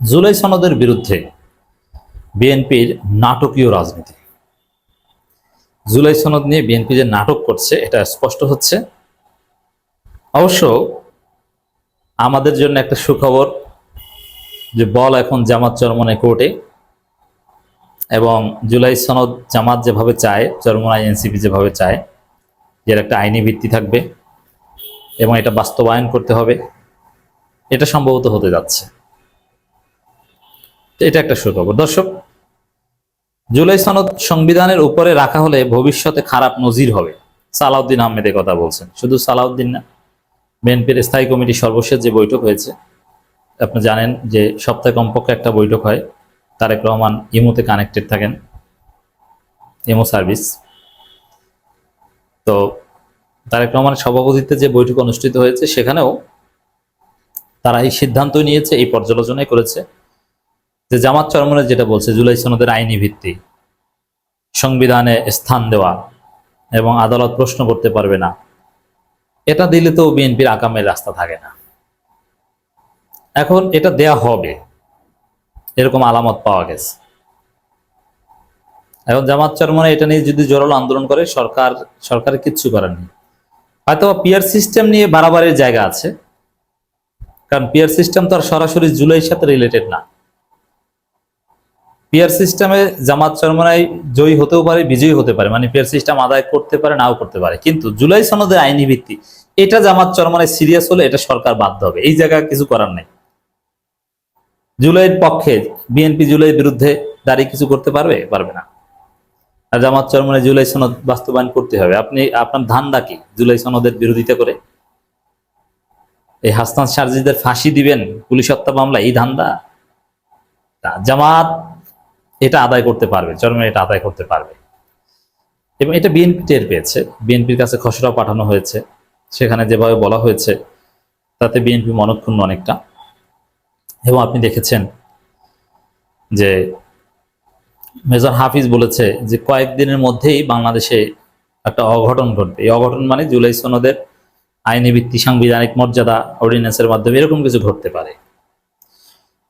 জুলাই সনদের বিরুদ্ধে বিএনপির নাটকীয় রাজনীতি। জুলাই সনদ নিয়ে বিএনপি যে নাটক করছে, এটা স্পষ্ট হচ্ছে। অবশ্য আমাদের জন্য একটা সুখবর যে বল এখন জামাত চরমনে কোর্টে এবং জুলাই সনদ জামাত যেভাবে চায় চরমনায় এনসিপি যেভাবে চায়, এর একটা আইনি ভিত্তি থাকবে এবং এটা বাস্তবায়ন করতে হবে। এটা সম্ভবত হতে যাচ্ছে। এটা একটা সুখবর। দর্শক, জুলাই সনদ সংবিধানের উপরে রাখা হলে ভবিষ্যতে খারাপ নজির হবে। সালাউদ্দিন আহমেদের কথা বলছেন। শুধু সালাউদ্দিন না, বিএনপির স্থায়ী কমিটির সর্বশেষ যে বৈঠক হয়েছে, আপনি জানেন যে সপ্তাহে কমপক্ষে একটা বৈঠক হয়। তারেক রহমান ইমোতে কানেক্টেড থাকেন, ইমো সার্ভিস। তো তারেক রহমানের সভাপতিত্বে যে বৈঠক অনুষ্ঠিত হয়েছে, সেখানেও তারা এই সিদ্ধান্ত নিয়েছে, এই পর্যালোচনাই করেছে। যে জামাত চরমনের যেটা বলছে, জুলাই সনদের আইনি ভিত্তি, সংবিধানে স্থান দেওয়া এবং আদালত প্রশ্ন করতে পারবে না। এটা দিলে তো বিএনপির আকামের রাস্তা থাকে না। এখন এটা দেয়া হবে, এরকম আলামত পাওয়া গেছে। এখন জামাত চরমনে এটা নিয়ে যদি জোরালো আন্দোলন করে, সরকার সরকার কিচ্ছু করার নেই। হয়তো পিয়ার সিস্টেম নিয়ে বাড়াবাড়ির জায়গা আছে, কারণ পিয়ার সিস্টেম তো আর সরাসরি জুলাইয়ের সাথে রিলেটেড না। পিয়ার সিস্টেমে জামাত চরমনায় জয়ী হতেও পারে, বিজয়ী হতে পারে। মানে পিয়ার সিস্টেম আদায় করতে পারে, নাও করতে পারে। কিন্তু জুলাই সনদের আইনি ভিত্তি, এটা জামাত চরমনায় সিরিয়াস হলে এটা সরকার বাধ্য হবে। এই জায়গায় কিছু করার নেই। জুলাইয়ের পক্ষে বিএনপি জুলাইয়ের বিরুদ্ধে দাঁড়িয়ে কিছু করতে পারবে? পারবে না। আর জামাত চরমনায় জুলাই সনদ বাস্তবায়ন করতে হবে। আপনি, আপনার ধান্দা কি জুলাই সনদের বিরোধিতা করে? এই হাসনান সার্জিদের ফাঁসি দিবেন পুলিশ হত্যা মামলা এই ধান্দা? জামাত এটা আদায় করতে পারবে চরমে এটা আদায় করতে পারবে। এবং এটা বিএনপি টের পেয়েছে। বিএনপির কাছে খসড়া পাঠানো হয়েছে। সেখানে যেভাবে বলা হয়েছে, তাতে বিএনপি মনক্ষুণ্ণ অনেকটা। এবং আপনি দেখেছেন যে মেজর হাফিজ বলেছে যে কয়েকদিনের মধ্যেই বাংলাদেশে একটা অঘটন ঘটবে। এই অঘটন মানে জুলাই সনদের আইনি ভিত্তি, সাংবিধানিক মর্যাদা অর্ডিন্যান্সের মাধ্যমে এরকম কিছু ঘটতে পারে।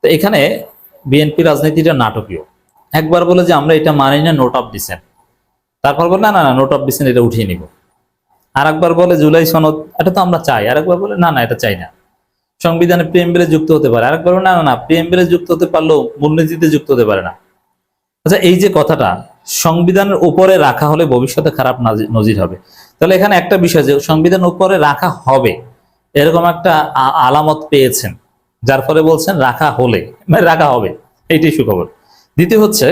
তো এখানে বিএনপি রাজনীতিটা নাটকীয়। একবার বলে যে, আমরা এটা মানি না নোট অফ ডিসেন্ট তারপর বলে, না না না নোট অফ ডিসেন্ট এটা উঠিয়ে নিব। আর একবার বলে, জুলাই সনদ, এটা তো আমরা চাই। আর একবার বলে, না না, এটা চাই না। সংবিধানে প্রেমবেলে যুক্ত হতে পারে। আর একবার না না না প্রেমবেলে যুক্ত হতে পারলেও মূলনীতিতে যুক্ত হতে পারে না। আচ্ছা এই যে কথাটা, সংবিধানের উপরে রাখা হলে ভবিষ্যতে খারাপ নাজি- নজির হবে। তাহলে এখানে একটা বিষয় যে সংবিধান উপরে রাখা হবে, এরকম একটা আলামত পেয়েছেন, যার ফলে বলছেন রাখা হলে মানে রাখা হবে, এইটাই সুখবর। দ্বিতীয় হচ্ছে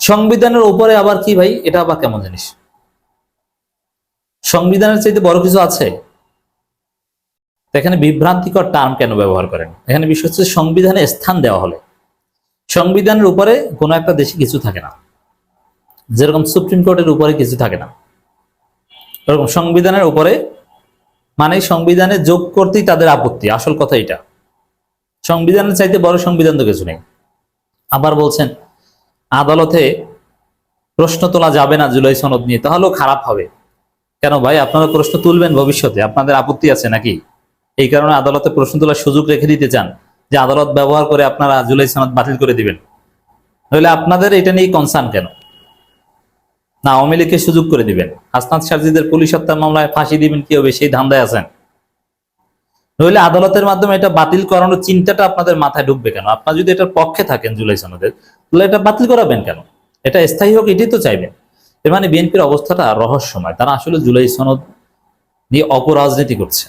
সংবিধানের উপরে আবার কি ভাই? এটা আবার কেমন জিনিস? সংবিধানের চাইতে বড় কিছু আছে? এখানে বিভ্রান্তিকর টার্ম কেন ব্যবহার করেন? এখানে বিষয় হচ্ছে সংবিধানে স্থান দেওয়া হলে। সংবিধানের উপরে কোনো একটা দেশে কিছু থাকে না। যেরকম সুপ্রিম কোর্টের উপরে কিছু থাকে না। সংবিধানের উপরে মানে সংবিধানে যোগ করতেই তাদের আপত্তি। আসল কথা এটা সংবিধানের চাইতে বড় সংবিধান তো কিছু নেই। আবার বলছেন, আদালতে প্রশ্ন তোলা যাবে না জুলাই সনদ নিয়ে, তাহলেও খারাপ হবে। কেন ভাই, আপনারা প্রশ্ন তুলবেন ভবিষ্যতে, আপনাদের আপত্তি আছে নাকি? এই কারণে আদালতে প্রশ্ন তোলার সুযোগ রেখে দিতে চান যে আদালত ব্যবহার করে আপনারা জুলাই সনদ বাতিল করে দিবেন। নইলে আপনাদের এটা নিয়ে কনসার্ন কেন? না, আওয়ামী লীগকে সুযোগ করে দিবেন। হাসনাত সার্জিদের পুলিশ হত্যার মামলায় ফাঁসি দিবেন কি হবে সেই ধান্দায় আছেন। নইলে আদালতের মাধ্যমে এটা বাতিল করানোর চিন্তাটা আপনাদের মাথায় ঢুকবে কেন? আপনার যদি এটার পক্ষে থাকেন জুলাই সনদের, তাহলে এটা বাতিল করাবেন কেন? এটা স্থায়ী হোক, এটাই তো চাইবেন। এর মানে বিএনপির অবস্থাটা রহস্যময়। তারা আসলে জুলাই সনদ নিয়ে অপরাজনীতি করছে।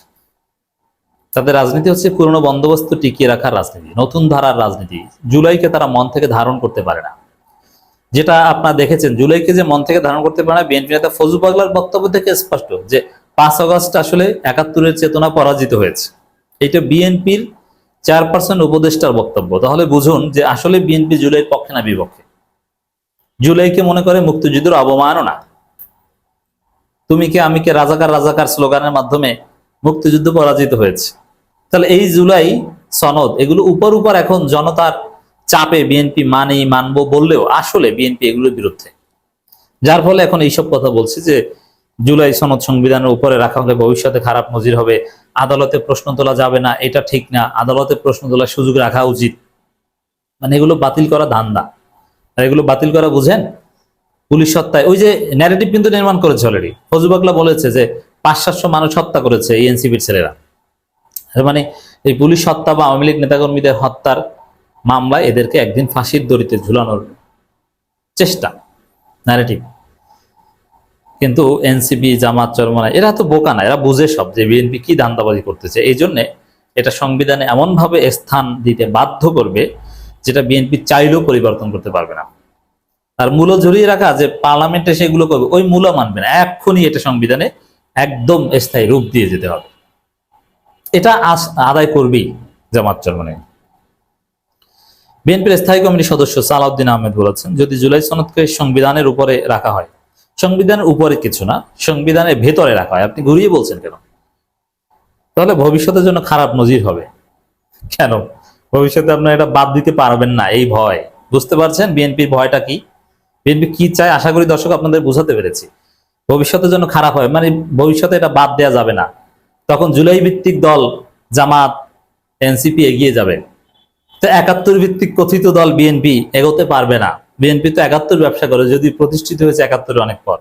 তাদের রাজনীতি হচ্ছে পুরনো বন্দোবস্ত টিকিয়ে রাখার রাজনীতি, নতুন ধারার রাজনীতি। জুলাইকে তারা মন থেকে ধারণ করতে পারে না। যেটা আপনারা দেখেছেন, জুলাইকে যে মন থেকে ধারণ করতে পারে না, বিএনপি নেতা ফজু পাগলার বক্তব্য থেকে স্পষ্ট যে পাঁচ আগস্ট আসলে একাত্তরের চেতনা পরাজিত হয়েছে। এটা বিএনপির চেয়ারপারসন উপদেষ্টার বক্তব্য। তাহলে বুঝুন যে আসলে বিএনপি জুলাইয়ের পক্ষে না বিপক্ষে? জুলাইকে মনে করে মুক্তিযুদ্ধের অবমাননা তুমি কে, আমি কে রাজাকার রাজাকার স্লোগানের মাধ্যমে মুক্তিযুদ্ধ পরাজিত হয়েছে? তাহলে এই জুলাই সনদ, এগুলো উপর উপর এখন জনতার চাপে বিএনপি মানেই মানবো বললেও আসলে বিএনপি এগুলোর বিরুদ্ধে। যার ফলে এখন এইসব কথা বলছি যে জুলাই সনদ সংবিধানের উপরে রাখা হলে ভবিষ্যতে খারাপ নজির হবে। আদালতে প্রশ্ন তোলা যাবে না, এটা ঠিক না। আদালতে প্রশ্ন তোলার সুযোগ রাখা উচিত। মানে এগুলো বাতিল করা ধান্দা। আর এগুলো বাতিল করা বুঝেন? পুলিশ হত্যায় ওই যে ন্যারেটিভ কিন্তু নির্মাণ করেছে অলরেডি ফজুবাকলা বলেছে যে পাঁচ সাতশো মানুষ হত্যা করেছে এনসিপির ছেলেরা। মানে এই পুলিশ হত্যা বা আওয়ামী লীগ নেতাকর্মীদের হত্যার মামলায় এদেরকে একদিন ফাঁসির দড়িতে ঝুলানোর চেষ্টা ন্যারেটিভ কিন্তু এনসিপি, জামাত চরমনা এরা তো বোকা না, এরা বুঝে সব যে বিএনপি কি দান্দাবাজি করতেছে। এই জন্য এটা সংবিধানে এমনভাবে স্থান দিতে বাধ্য করবে যেটা বিএনপি চাইলেও পরিবর্তন করতে পারবে না। আর মূল ঝরিয়ে রাখা যে পার্লামেন্টে সেগুলো করবে, ওই মূল মানবে না। এক্ষুনি এটা সংবিধানে একদম স্থায়ী রূপ দিয়ে যেতে হবে। এটা আদায় করবেই জামাত চরমনে বিএনপির স্থায়ী কমিটির সদস্য সালাউদ্দিন আহমেদ বলেছেন, যদি জুলাই সনদকে সংবিধানের উপরে রাখা হয় সংবিধানের উপরে কিছু না, সংবিধানের ভেতরে রাখা হয়। আপনি ঘুরিয়ে বলছেন কেন? তাহলে ভবিষ্যতের জন্য খারাপ নজির হবে। কেন? ভবিষ্যতে আপনার এটা বাদ দিতে পারবেন না, এই ভয়। বুঝতে পারছেন বিএনপির ভয়টা কি? বিএনপি কি চায়? আশা করি দর্শক আপনাদের বোঝাতে পেরেছি। ভবিষ্যতের জন্য খারাপ হয় মানে ভবিষ্যতে এটা বাদ দেওয়া যাবে না। তখন জুলাই ভিত্তিক দল, জামাত, এনসিপি এগিয়ে যাবে। তো একাত্তর ভিত্তিক কথিত দল বিএনপি এগোতে পারবে না। বিএনপি তো একাত্তর ব্যবসা করে, যদি প্রতিষ্ঠিত হয়েছে একাত্তর অনেক পর।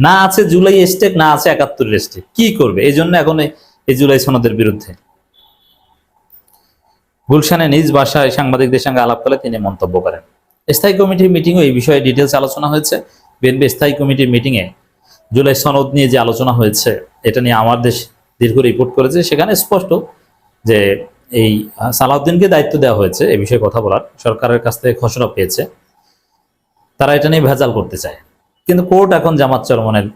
না আছে জুলাই স্টেক, না আছে একাত্তর স্টেক। কি করবে? এই জন্য এখন এই- জুলাই সনদের বিরুদ্ধে। গুলশানে নিজ বাসায় সাংবাদিকদের সঙ্গে আলাপকালে তিনি মন্তব্য করেন। স্থায়ী কমিটির মিটিংও এই বিষয়ে ডিটেলস আলোচনা হয়েছে। বিএনপি স্থায়ী কমিটির মিটিংয়ে জুলাই সনদ নিয়ে যে আলোচনা হয়েছে, এটা নিয়ে আমার দেশ দীর্ঘ রিপোর্ট করেছে। সেখানে স্পষ্ট যে এই সালাউদ্দিনকে দায়িত্ব দেওয়া হয়েছে এই বিষয়ে কথা বলার। সরকারের কাছ থেকে খসড়া পেয়েছে। তারা এটা নিয়ে ভেজাল করতে চায়। কিন্তু কোর্ট এখন জামাত চরমনের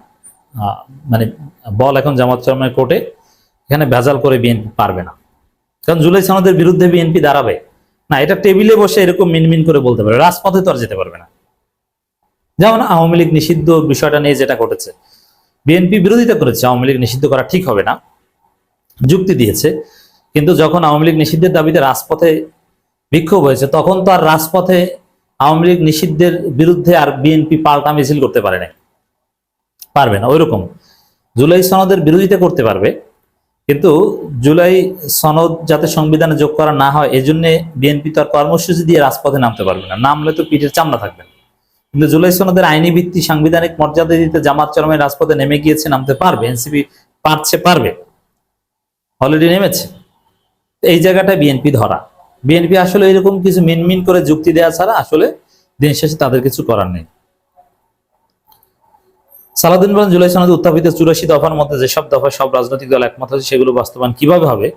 মানে বল এখন জামাত চরমনের কোর্টে এখানে ভেজাল করে বিএনপি পারবে না। কারণ জুলাই সনদের বিরুদ্ধে বিএনপি দাঁড়াবে। না, এটা টেবিলে বসে এরকম মিনমিন করে বলতে পারে রাজপথে তো আর যেতে পারবে না। যেমন আওয়ামী লীগ নিষিদ্ধ বিষয়টা নিয়ে যেটা ঘটেছে, বিএনপি বিরোধিতা করেছে, আওয়ামী লীগ নিষিদ্ধ করা ঠিক হবে না, যুক্তি দিয়েছে। কিন্তু যখন আওয়ামী লীগ নিষিদ্ধের দাবিতে রাজপথে বিক্ষোভ হয়েছে, তখন তো আর রাজপথে আওয়ামী লীগ নিষিদ্ধের বিরুদ্ধে আর বিএনপি পাল্টা মিছিল করতে পারে না পারবে না, ওইরকম। জুলাই সনদের বিরোধিতা করতে পারবে, কিন্তু জুলাই সনদ যাতে সংবিধানে যোগ করা না হয় এই জন্য বিএনপি তার কর্মসূচি দিয়ে রাজপথে নামতে পারবে না। নামলে তো পিঠের চামড়া থাকবে না। কিন্তু জুলাই সনদের আইনি ভিত্তি সাংবিধানিক মর্যাদা দিতে জামাত চরমের রাজপথে নেমে গিয়েছে, নামতে পারবে, এনসিপি পারছে, পারবে। অলরেডি নেমেছে। এই জায়গাটায় বিএনপি ধরা। বিএনপি আসলে এরকম কিছু মিনমিন করে যুক্তি দেওয়া ছাড়া আসলে দিন শেষে তাদের কিছু করার নেই। সালাদিন বলেন জুলাই সনদে উত্থাপিত চুরাশি দফার মধ্যে যেসব দফায় সব রাজনৈতিক দল একমত হয়েছে সেগুলো বাস্তবায়ন কীভাবে হবে?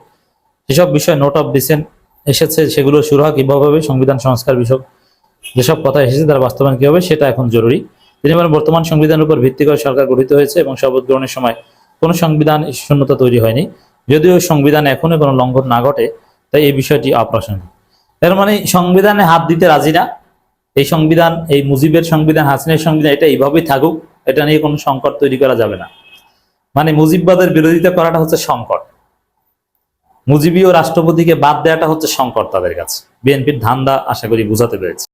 সেসব বিষয়ে নোট অফ ডিসেন্ট এসেছে, সেগুলো শুরু হয় কীভাবে হবে, সংবিধান সংস্কার বিষয়ক যেসব কথা এসেছে তার বাস্তবায়ন কি হবে, সেটা এখন জরুরি। তিনি বলেন, বর্তমান সংবিধানের উপর ভিত্তি করে সরকার গঠিত হয়েছে এবং শপথ গ্রহণের সময় কোনো সংবিধান শূন্যতা তৈরি হয়নি। যদিও সংবিধান এখনও কোনো লঙ্ঘন না ঘটে তাই এই বিষয়টি অপ্রাসঙ্গিক। এর মানে সংবিধানে হাত দিতে রাজি না। এই সংবিধান, এই মুজিবের সংবিধান, হাসিনের সংবিধান, এটা এইভাবেই থাকুক, এটা নিয়ে কোনো সংকট তৈরি করা যাবে না। মানে মুজিববাদের বিরোধিতা করাটা হচ্ছে সংকট। মুজিবীয় রাষ্ট্রপতিকে বাদ দেওয়াটা হচ্ছে সংকট তাদের কাছে। বিএনপির ধান্দা আশা করি বুঝাতে পেরেছে।